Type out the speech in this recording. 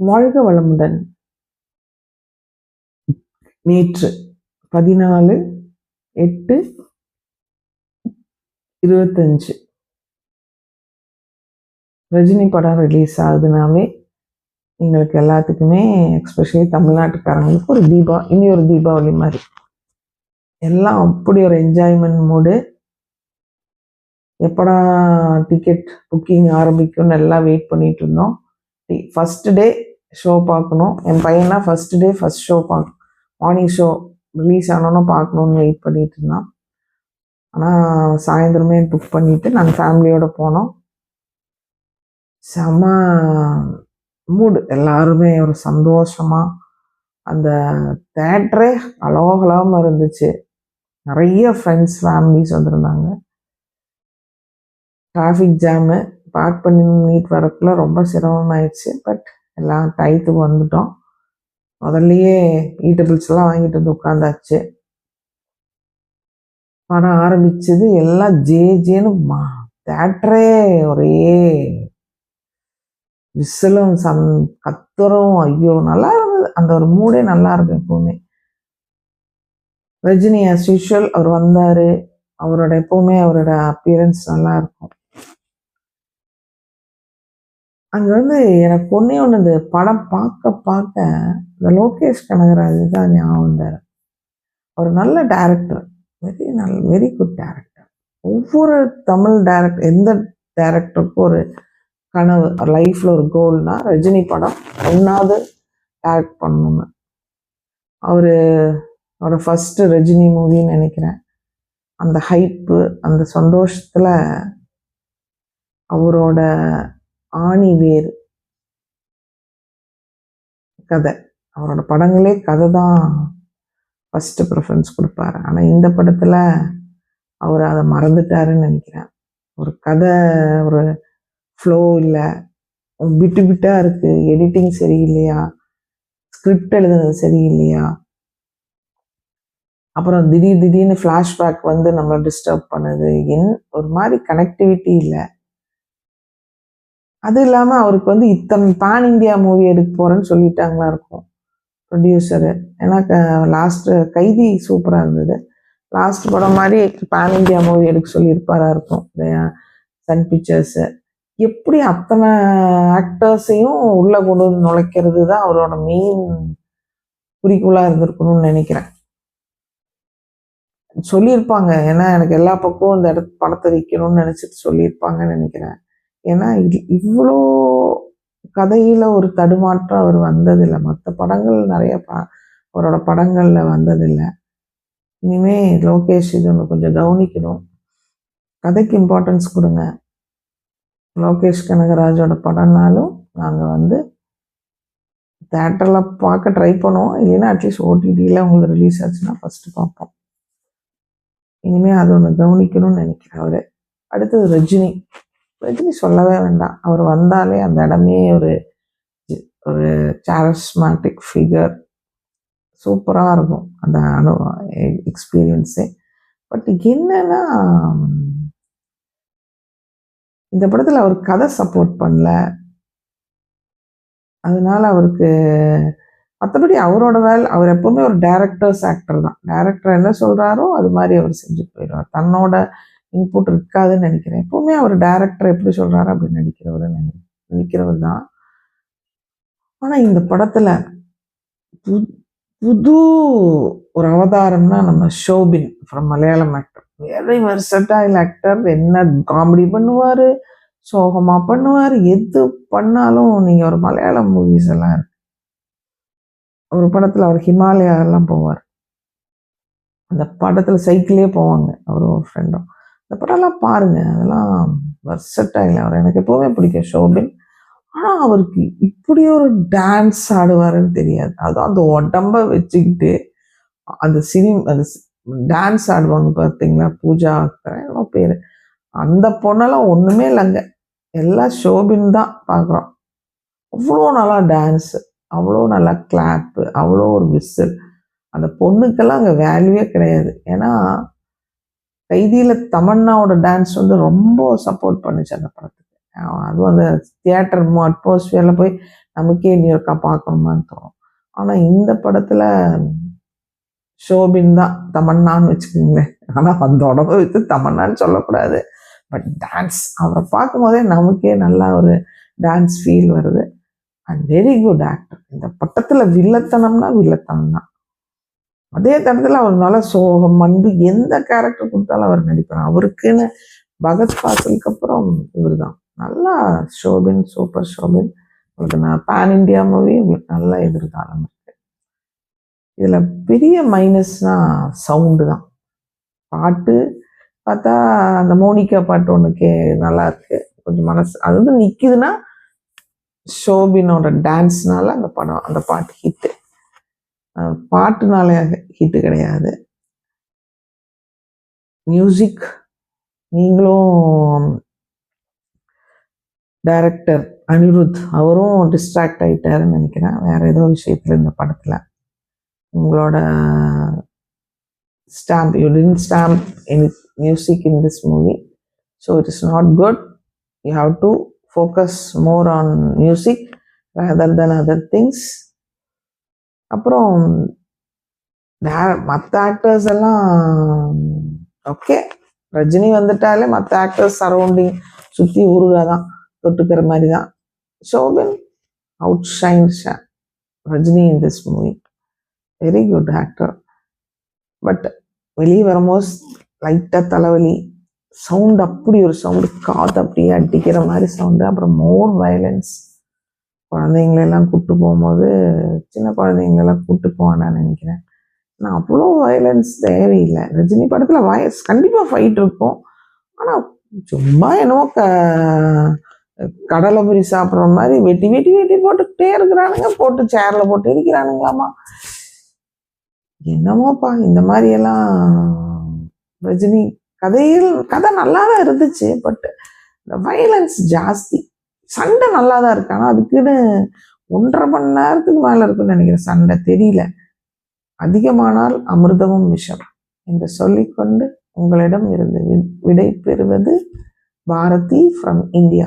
வாழ்க வளமுடன். நேற்று பதினாலு எட்டு இருபத்தஞ்சு. ரஜினி படம் ரிலீஸ் ஆகுதுனாவே எங்களுக்கு எல்லாத்துக்குமே எக்ஸ்பெஷலி தமிழ்நாட்டுக்காரங்களுக்கு ஒரு தீபா இனி ஒரு தீபாவளி மாதிரி. எல்லாம் அப்படி ஒரு என்ஜாய்மெண்ட் மூடு எப்படா டிக்கெட் புக்கிங் ஆரம்பிக்கும்னு எல்லாம் வெயிட் பண்ணிட்டு இருந்தோம். ஃபஸ்ட்டு டே ஷோ பார்க்கணும். என் பையனா ஃபஸ்ட் டே ஃபஸ்ட் ஷோ பார்க்க மார்னிங் ஷோ ரிலீஸ் ஆனோன்னு பார்க்கணுன்னு வெயிட் பண்ணிட்டு இருந்தான். ஆனால் சாயந்தரமே புக் பண்ணிவிட்டு நாங்கள் ஃபேமிலியோடு போனோம். செம மூடு எல்லாருமே ஒரு சந்தோஷமாக அந்த தேட்டரே அலோகலாமல் இருந்துச்சு. நிறைய ஃப்ரெண்ட்ஸ் ஃபேமிலிஸ் வந்திருந்தாங்க. டிராஃபிக் ஜாமு பார்க் பண்ணி மீட் வரக்குள்ள ரொம்ப சிரமமாயிடுச்சு. பட் எல்லாம் டயத்துக்கு வந்துட்டோம். முதல்லையே ஈட்டபிள்ஸ்லாம் வாங்கிட்டு வந்து உட்காந்தாச்சு. படம் ஆரம்பிச்சது எல்லாம் ஜே ஜேன்னு மா தேட்டரே ஒரே விசிலும் சம் கத்துறோம் ஐயோ நல்லா இருந்தது. அந்த ஒரு மூடே நல்லா இருக்கும் எப்பவுமே. ரஜினி அஸ் யூஷுவல் அவர் வந்தார். அவரோட எப்பவுமே அவரோட அப்பியரன்ஸ் நல்லா இருக்கும். அங்கே வந்து எனக்கு ஒன்றே ஒன்று இந்த படம் பார்க்க பார்க்க இந்த லோகேஷ் கனகராஜ் தான் ஞாபகம் வந்தார். ஒரு நல்ல டேரக்டர் வெரி நல் வெரி குட் டேரக்டர் ஒவ்வொரு தமிழ் டேரக்டர் எந்த டேரக்டருக்கும் ஒரு கனவு லைஃப்பில் ஒரு கோல்னா ரஜினி படம் ஒன்றாவது டேரக்ட் பண்ணணும்னு. அவர் அவரோட ஃபஸ்ட்டு ரஜினி மூவின்னு நினைக்கிறேன். அந்த ஹைப்பு அந்த சந்தோஷத்தில் அவரோட ஆணி வேர் கதை. அவரோட படங்களே கதை தான் ஃபஸ்ட்டு ப்ரிஃபரன்ஸ் கொடுப்பாரு. ஆனால் இந்த படத்தில் அவர் அதை மறந்துட்டாருன்னு நினைக்கிறேன். ஒரு கதை ஒரு ஃப்ளோ இல்லை. விட்டு விட்டாக இருக்குது எடிட்டிங் சரியில்லையா? ஸ்கிரிப்ட் எழுதுனது சரியில்லையா? அப்புறம் திடீர் திடீர்னு ஃப்ளாஷ்பேக் வந்து நம்மளை டிஸ்டர்ப் பண்ணுது. என் ஒரு மாதிரி கனெக்டிவிட்டி இல்லை. அது இல்லாமல் அவருக்கு வந்து இத்தனை பேன் இந்தியா மூவி எடுக்க போகிறேன்னு சொல்லிட்டாங்களா இருக்கும். ப்ரொடியூசரு ஏன்னா லாஸ்ட்டு கைதி சூப்பராக இருந்தது. லாஸ்ட் படம் மாதிரி பேன் இந்தியா மூவி எடுக்க சொல்லியிருப்பாராக இருக்கும். சன் பிக்சர்ஸு எப்படி அத்தனை ஆக்டர்ஸையும் உள்ளே கொண்டு வந்து நுழைக்கிறது தான் அவரோட மெயின் குறிக்கோளாக இருந்திருக்கணும்னு நினைக்கிறேன். சொல்லியிருப்பாங்க. ஏன்னா எனக்கு எல்லா பக்கமும் இந்த இடத்து படத்தை வைக்கணும்னு நினச்சிட்டு சொல்லியிருப்பாங்கன்னு நினைக்கிறேன். ஏன்னா இது இவ்வளோ கதையில் ஒரு தடுமாற்றம் அவர் வந்ததில்லை. மற்ற படங்கள் நிறைய பா அவரோட படங்களில் வந்ததில்லை. இனிமே லோகேஷ் இது ஒன்று கொஞ்சம் கவனிக்கணும். கதைக்கு இம்பார்ட்டன்ஸ் கொடுங்க. லோகேஷ் கனகராஜோட படம்னாலும் நாங்கள் வந்து தேட்டரில் பார்க்க ட்ரை பண்ணுவோம். இல்லைன்னா அட்லீஸ்ட் ஓடிடியில் உங்களுக்கு ரிலீஸ் ஆச்சுன்னா ஃபஸ்ட்டு பார்ப்போம். இனிமேல் அது ஒன்று கவனிக்கணும்னு நினைக்கிறேன் அவர். அடுத்தது ரஜினி. ரஜினி சொல்லவே வேண்டாம். அவர் வந்தாலே அந்த இடமே ஒரு ஒரு சாரஸ்மேட்டிக் ஃபிகர் சூப்பராக இருக்கும் அந்த அனுபவம் எக்ஸ்பீரியன்ஸே பட் என்னன்னா இந்த படத்தில் அவர் கதை சப்போர்ட் பண்ணல. அதனால் அவருக்கு மற்றபடி அவரோட வேலை அவர் எப்போவுமே ஒரு டேரக்டர்ஸ் ஆக்டர் தான். டேரக்டர் என்ன சொல்கிறாரோ அது மாதிரி அவர் செஞ்சு போயிடுவார். தன்னோட இன்புட் இருக்காதுன்னு நினைக்கிறேன். எப்பவுமே அவர் டேரக்டர் எப்படி சொல்கிறாரு அப்படின்னு நினைக்கிறவர் நினை நினைக்கிறவர் தான். ஆனால் இந்த படத்தில் பு புது ஒரு அவதாரம்னா நம்ம Soubin from Malayalam actor very versatile actor என்ன காமெடி பண்ணுவார் சோகமாக பண்ணுவார் எது பண்ணாலும் நீங்கள் ஒரு மலையாளம் மூவிஸ் எல்லாம் இருக்கு. ஒரு படத்தில் அவர் ஹிமாலயாலாம் போவார். அந்த படத்தில் சைக்கிளே போவாங்க. அவரும் ஒரு ஃப்ரெண்டும் இந்த படம்லாம் பாருங்கள் அதெல்லாம் வர்சட்டைல் அவர். எனக்கு எப்போவுமே பிடிக்கும் ஷோபின். ஆனால் அவருக்கு இப்படி ஒரு டான்ஸ் ஆடுவாருன்னு தெரியாது. அதுவும் அந்த உடம்ப வச்சுக்கிட்டு அந்த சினி அந்த டான்ஸ் ஆடுவாங்க பார்த்தீங்களா? பூஜா என்னமோ பேர். அந்த பொண்ணெல்லாம் ஒன்றுமே இல்லைங்க. எல்லாம் ஷோபின் தான் பார்க்குறோம். அவ்வளோ நல்லா டான்ஸு அவ்வளோ நல்லா கிளாப்பு அவ்வளோ ஒரு விசில் அந்த பொண்ணுக்கெல்லாம் அங்கே வேல்யூவே கிடையாது. ஏன்னா கைதியில் தமன்னாவோட டான்ஸ் வந்து ரொம்ப சப்போர்ட் பண்ணுச்சு அந்த படத்துக்கு. அதுவும் அந்த தியேட்டர் அட்மாஸ்ஃபியரில் போய் நமக்கே இனி பார்க்கணுமான்னு தோணும். ஆனால் இந்த படத்தில் ஷோபின் தான் தமன்னான்னு வச்சுக்கோங்களேன். ஆனால் அந்த உடம்பு வச்சு தமன்னான்னு சொல்லக்கூடாது. பட் டான்ஸ் அவரை பார்க்கும்போதே நமக்கே நல்லா ஒரு டான்ஸ் ஃபீல் வருது. அண்ட் வெரி குட் ஆக்டர் இந்த பட்டத்தில் வில்லத்தனம்னா வில்லத்தனம் தான். அதே தடத்தில் அவர் நல்ல சோகம் அன்பு எந்த கேரக்டர் கொடுத்தாலும் அவர் நடிப்பார். அவருக்குன்னு பகத் ஃபாசிலுக்கு அப்புறம் இவர் தான் நல்லா ஷோபின் சூப்பர் ஷோபின். உங்களுக்கு நான் பேன் இண்டியா மூவி உங்களுக்கு நல்ல எதிர்காலம் இருக்கு. இதில் பெரிய மைனஸ்னா சவுண்டு தான். பாட்டு பார்த்தா அந்த மோனிகா பாட்டு ஒன்று கே நல்லா இருக்கு. கொஞ்சம் மனசு அது வந்து நிற்கிதுன்னா ஷோபினோட டான்ஸ்னால அந்த படம் அந்த பாட்டு ஹிட்டு பாட்டுனால ஹிட்டு கிடையாது. மியூசிக் நீங்களும் டைரக்டர் அனிருத் அவரும் டிஸ்ட்ராக்ட் ஆகிட்டாருன்னு நினைக்கிறேன். வேற ஏதோ விஷயத்துல இந்த படத்துல. உங்களோட stamp you tent stamp any music in this movie so it is not good you have to focus more on music rather then other things அப்புறம் மற்ற ஆக்டர்ஸ் எல்லாம் ஓகே ரஜினி வந்துட்டாலே மற்ற ஆக்டர்ஸ் சரௌண்டிங் சுற்றி ஊருகாதான் தொட்டுக்கிற மாதிரி தான். Soubin out shine Rajini in this movie very good actor but வெளியே வரும்போது லைட்டாக தலைவலி சவுண்ட் அப்படி ஒரு சவுண்டு காற்று அப்படியே அடிக்கிற மாதிரி சவுண்டு அப்புறம் மோர் வயலன்ஸ் குழந்தைங்களெல்லாம் கூப்பிட்டு போகும்போது சின்ன குழந்தைங்களெல்லாம் கூப்பிட்டு போவான்னு நினைக்கிறேன். நான் அவ்வளோ வயலன்ஸ் தேவையில்லை. ரஜினி படத்தில் வயஸ் கண்டிப்பாக ஃபைட் இருக்கும். ஆனால் சும்மா என்னவோ க கடலை பொறி சாப்பிட்ற மாதிரி வெட்டி வெட்டி வெட்டி போட்டுக்கிட்டே இருக்கிறானுங்க. போட்டு சேரில் போட்டு இருக்கிறானுங்களாமா என்னமோப்பா இந்த மாதிரியெல்லாம் ரஜினி கதையில் கதை நல்லா தான் இருந்துச்சு. பட் இந்த வயலன்ஸ் ஜாஸ்தி. சண்டை நல்லா தான் இருக்கு. ஆனால் அதுக்குன்னு ஒன்றரை மணி நேரத்துக்கு மேலே இருக்குன்னு நினைக்கிறேன். சண்டை தெரியல. அதிகமானால் அமிர்தமும் விஷம் என்று சொல்லிக்கொண்டு உங்களிடம் இருந்து வி- விடை பெறுவது பாரதி ஃப்ரம் இந்தியா